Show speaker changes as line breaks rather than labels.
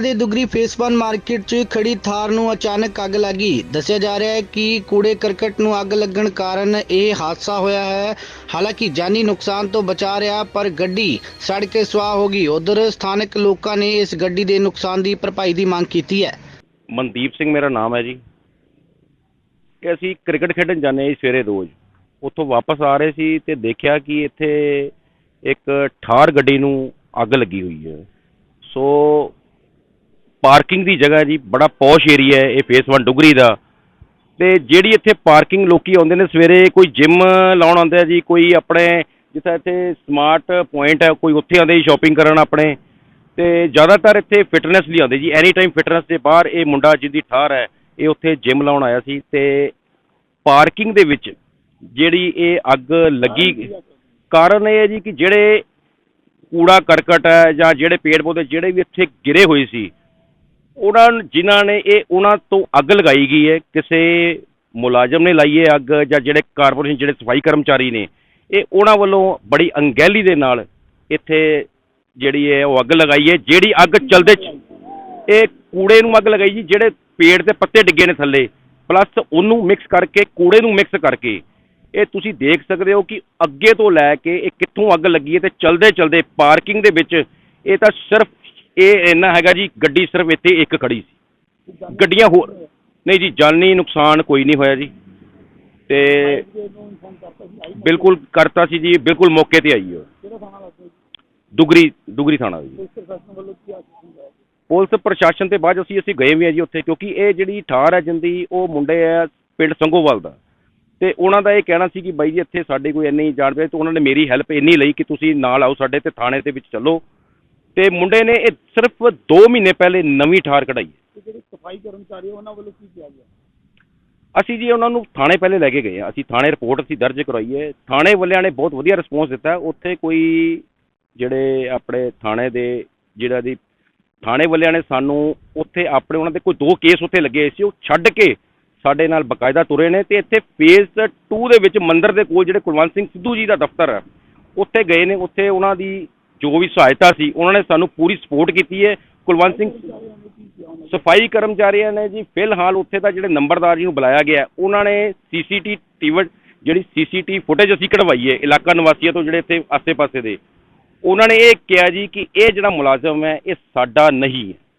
ਦੇ Dugri face 1 market 'ਚ ਖੜੀ ਥਾਰ ਨੂੰ ਅਚਾਨਕ ਅੱਗ ਲੱਗੀ। ਦੱਸਿਆ ਜਾ ਰਿਹਾ ਹੈ ਕਿ ਕੂੜੇ ਕਰਕਟ ਨੂੰ ਅੱਗ ਲੱਗਣ ਕਾਰਨ ਇਹ ਹਾਦਸਾ ਹੋਇਆ ਹੈ। ਹਾਲਾਂਕਿ ਜਾਨੀ ਨੁਕਸਾਨ ਤੋਂ ਬਚਾ ਰਿਹਾ, ਪਰ ਗੱਡੀ ਸੜ ਕੇ ਸੁਆਹ ਹੋ ਗਈ। ਉਧਰ ਸਥਾਨਕ ਲੋਕਾਂ ਨੇ ਇਸ ਗੱਡੀ ਦੇ ਨੁਕਸਾਨ ਦੀ ਭਰਪਾਈ ਦੀ ਮੰਗ ਕੀਤੀ ਹੈ।
ਮਨਦੀਪ ਸਿੰਘ ਮੇਰਾ ਨਾਮ ਹੈ ਜੀ। ਕਿ ਅਸੀਂ ਕ੍ਰਿਕਟ ਖੇਡਣ ਜਾਂਦੇ ਹਾਂ ਜੀ ਸਵੇਰੇ ਰੋਜ਼। ਉੱਥੋਂ ਵਾਪਸ ਆ ਰਹੇ ਸੀ ਤੇ ਦੇਖਿਆ ਕਿ ਇੱਥੇ ਇੱਕ ਠਾਰ ਗੱਡੀ ਨੂੰ ਅੱਗ ਲੱਗੀ ਹੋਈ ਹੈ। ਸੋ ਪਾਰਕਿੰਗ ਦੀ ਜਗ੍ਹਾ ਜੀ, ਬੜਾ ਪੌਸ਼ ਏਰੀਆ ਹੈ, ਇਹ ਫੇਸ 1 ਡੁਗਰੀ ਦਾ। ਤੇ ਜਿਹੜੀ ਇੱਥੇ ਪਾਰਕਿੰਗ ਲੋਕੀ ਆਉਂਦੇ ਨੇ, ਸਵੇਰੇ ਕੋਈ ਜਿਮ ਲਾਉਣ ਆਉਂਦੇ ਆ ਜੀ, ਕੋਈ ਆਪਣੇ ਜਿੱਥੇ ਇੱਥੇ ਸਮਾਰਟ ਪੁਆਇੰਟ ਹੈ, ਕੋਈ ਉੱਥੇ ਆਉਂਦੇ ਜੀ ਸ਼ਾਪਿੰਗ ਕਰਨ ਆਪਣੇ। ਤੇ ਜ਼ਿਆਦਾਤਰ ਇੱਥੇ ਫਿਟਨੈਸ ਲਈ ਆਉਂਦੇ ਜੀ ਐਨੀ ਟਾਈਮ ਫਿਟਨੈਸ ਦੇ ਬਾਹਰ ਇਹ ਮੁੰਡਾ ਜਿਹਦੀ ਠਾਰ ਹੈ, ਇਹ ਉੱਥੇ ਜਿਮ ਲਾਉਣ ਆਇਆ ਸੀ। ਤੇ ਪਾਰਕਿੰਗ ਦੇ ਵਿੱਚ ਜਿਹੜੀ ਇਹ ਅੱਗ ਲੱਗੀ, ਕਾਰਨ ਇਹ ਹੈ ਜੀ ਕਿ ਜਿਹੜੇ ਕੂੜਾ ਕਰਕਟ ਹੈ ਜਾਂ ਜਿਹੜੇ ਪੇੜ ਪੌਦੇ ਜਿਹੜੇ ਵੀ ਇੱਥੇ ਗਿਰੇ ਹੋਏ ਸੀ ਉਹਨਾਂ ਜਿਨ੍ਹਾਂ ਨੇ ਇਹ ਉਹਨਾਂ ਤੋਂ ਅੱਗ ਲਗਾਈ ਗਈ ਹੈ, ਕਿਸੇ ਮੁਲਾਜ਼ਮ ਨੇ ਲਾਈ ਹੈ ਅੱਗ ਜਾਂ ਜਿਹੜੇ ਕਾਰਪੋਰੇਸ਼ਨ, ਜਿਹੜੇ ਸਫ਼ਾਈ ਕਰਮਚਾਰੀ ਨੇ, ਇਹ ਉਹਨਾਂ ਵੱਲੋਂ ਬੜੀ ਅੰਗੈਲੀ ਦੇ ਨਾਲ ਇੱਥੇ ਜਿਹੜੀ ਹੈ ਉਹ ਅੱਗ ਲਗਾਈ ਹੈ। ਜਿਹੜੀ ਅੱਗ ਚਲਦੇ ਇਹ ਕੂੜੇ ਨੂੰ ਅੱਗ ਲਗਾਈ ਜੀ, ਜਿਹੜੇ ਪੇੜ ਤੇ ਪੱਤੇ ਡਿੱਗੇ ਨੇ ਥੱਲੇ। ਪਲੱਸ ਉਹਨੂੰ ਮਿਕਸ ਕਰਕੇ, ਕੂੜੇ ਨੂੰ ਮਿਕਸ ਕਰਕੇ। ਇਹ ਤੁਸੀਂ ਦੇਖ ਸਕਦੇ ਹੋ ਕਿ ਅੱਗੇ ਤੋਂ ਲੈ ਕੇ ਇਹ ਕਿੱਥੋਂ ਅੱਗ ਲੱਗੀ ਹੈ ਤੇ ਚਲਦੇ ਚਲਦੇ ਪਾਰਕਿੰਗ ਦੇ ਵਿੱਚ ਇਹ ਤਾਂ ਸਿਰਫ ਇਹ ਇੰਨਾ ਹੈਗਾ ਜੀ ਗੱਡੀ ਸਿਰਫ ਇੱਥੇ ਇੱਕ ਖੜੀ ਸੀ। ਗੱਡੀਆਂ ਹੋਰ ਨਹੀਂ ਜੀ ਜਾਨੀ ਨੁਕਸਾਨ ਕੋਈ ਨਹੀਂ ਹੋਇਆ ਜੀ। ਤੇ ਬਿਲਕੁਲ ਕਰਤਾ ਸੀ ਜੀ ਬਿਲਕੁਲ ਮੌਕੇ ਤੇ ਆਈ ਉਹ। ਦੁਗਰੀ ਦੁਗਰੀ ਥਾਣਾ ਜੀ। ਪੁਲਿਸ ਪ੍ਰਸ਼ਾਸਨ ਤੇ ਬਾਅਦ ਅਸੀਂ ਅਸੀਂ ਗਏ ਵੀ ਆ ਜੀ ਉੱਥੇ ਕਿਉਂਕਿ ਇਹ ਜਿਹੜੀ ਠਾਰ ਹੈ ਜਿੰਦੀ ਉਹ ਮੁੰਡੇ ਆ ਪਿੰਡ ਸੰਗੋਵਾਲ ਦਾ। ਤੇ ਉਹਨਾਂ ਦਾ ਇਹ ਕਹਿਣਾ ਸੀ ਕਿ ਬਾਈ ਜੀ ਇੱਥੇ ਸਾਡੇ ਕੋਈ ਇੰਨੀ ਜਾਣ ਪਏ ਤੇ ਉਹਨਾਂ ਨੇ ਮੇਰੀ ਹੈਲਪ ਇੰਨੀ ਲਈ ਕਿ ਤੁਸੀਂ ਨਾਲ ਆਓ ਸਾਡੇ ਤੇ ਥਾਣੇ ਦੇ ਵਿੱਚ ਚੱਲੋ। ਤੇ ਮੁੰਡੇ ਨੇ ਇਹ ਸਿਰਫ 2 ਮਹੀਨੇ ਪਹਿਲੇ ਨਵੀਂ ਠਾਰ ਕਢਾਈ
ਤੇ ਜਿਹੜੇ ਸਫ਼ਾਈ ਕਰਮਚਾਰੀ ਆ, ਉਹਨਾਂ ਵੱਲੋਂ ਕੀ ਕਿਹਾ ਗਿਆ?
ਅਸੀਂ ਜੀ ਉਹਨਾਂ ਨੂੰ ਥਾਣੇ ਪਹਿਲੇ ਲੈ ਕੇ ਗਏ ਆ ਅਸੀਂ ਥਾਣੇ ਰਿਪੋਰਟ ਅਸੀਂ ਦਰਜ ਕਰਵਾਈ ਹੈ। ਥਾਣੇ ਵਾਲਿਆਂ ਨੇ ਬਹੁਤ ਵਧੀਆ ਰਿਸਪੌਂਸ ਦਿੱਤਾ। ਉੱਥੇ ਕੋਈ ਜਿਹੜੇ ਆਪਣੇ ਥਾਣੇ ਦੇ ਜਿਹੜਾ ਦੀ ਥਾਣੇ ਵਾਲਿਆਂ ਨੇ ਸਾਨੂੰ ਉੱਥੇ ਆਪਣੇ ਉਹਨਾਂ ਦੇ ਕੋਈ ਦੋ ਕੇਸ ਉੱਥੇ ਲੱਗੇ ਸੀ। ਉਹ ਛੱਡ ਕੇ ਸਾਡੇ ਨਾਲ ਬਕਾਇਦਾ ਤੁਰੇ ਨੇ ਤੇ ਇੱਥੇ ਫੇਜ਼ 2 ਦੇ ਵਿੱਚ ਮੰਦਿਰ ਦੇ ਕੋਲ ਜਿਹੜੇ ਕੁਲਵੰਤ ਸਿੰਘ ਸਿੱਧੂ ਜੀ ਦਾ ਦਫ਼ਤਰ ਹੈ ਉੱਥੇ ਗਏ ਨੇ। ਉੱਥੇ ਉਹਨਾਂ ਦੀ ਜੋ ਵੀ ਸਹਾਇਤਾ ਸੀ, ਉਹਨਾਂ ਨੇ ਸਾਨੂੰ ਪੂਰੀ ਸਪੋਰਟ ਕੀਤੀ ਹੈ। ਕੁਲਵੰਤ ਸਿੰਘ ਸਫ਼ਾਈ ਕਰਮਚਾਰੀਆਂ ਨੇ ਜੀ, ਫਿਲਹਾਲ ਉੱਥੇ ਦਾ ਜਿਹੜੇ ਨੰਬਰਦਾਰ ਜੀ ਨੂੰ ਬੁਲਾਇਆ ਗਿਆ, ਉਹਨਾਂ ਨੇ ਸੀਸੀਟੀ ਟੀਵੀ, ਜਿਹੜੀ ਸੀਸੀਟੀ ਫੁਟੇਜ ਅਸੀਂ ਕਢਵਾਈ ਹੈ, ਇਲਾਕਾ ਨਿਵਾਸੀਆਂ ਤੋਂ ਜਿਹੜੇ ਇੱਥੇ ਆਸੇ-ਪਾਸੇ ਦੇ। ਉਹਨਾਂ ਨੇ ਇਹ ਕਿਹਾ ਜੀ ਕਿ ਇਹ ਜਿਹੜਾ ਮੁਲਾਜ਼ਮ ਹੈ, ਇਹ ਸਾਡਾ ਨਹੀਂ ਹੈ।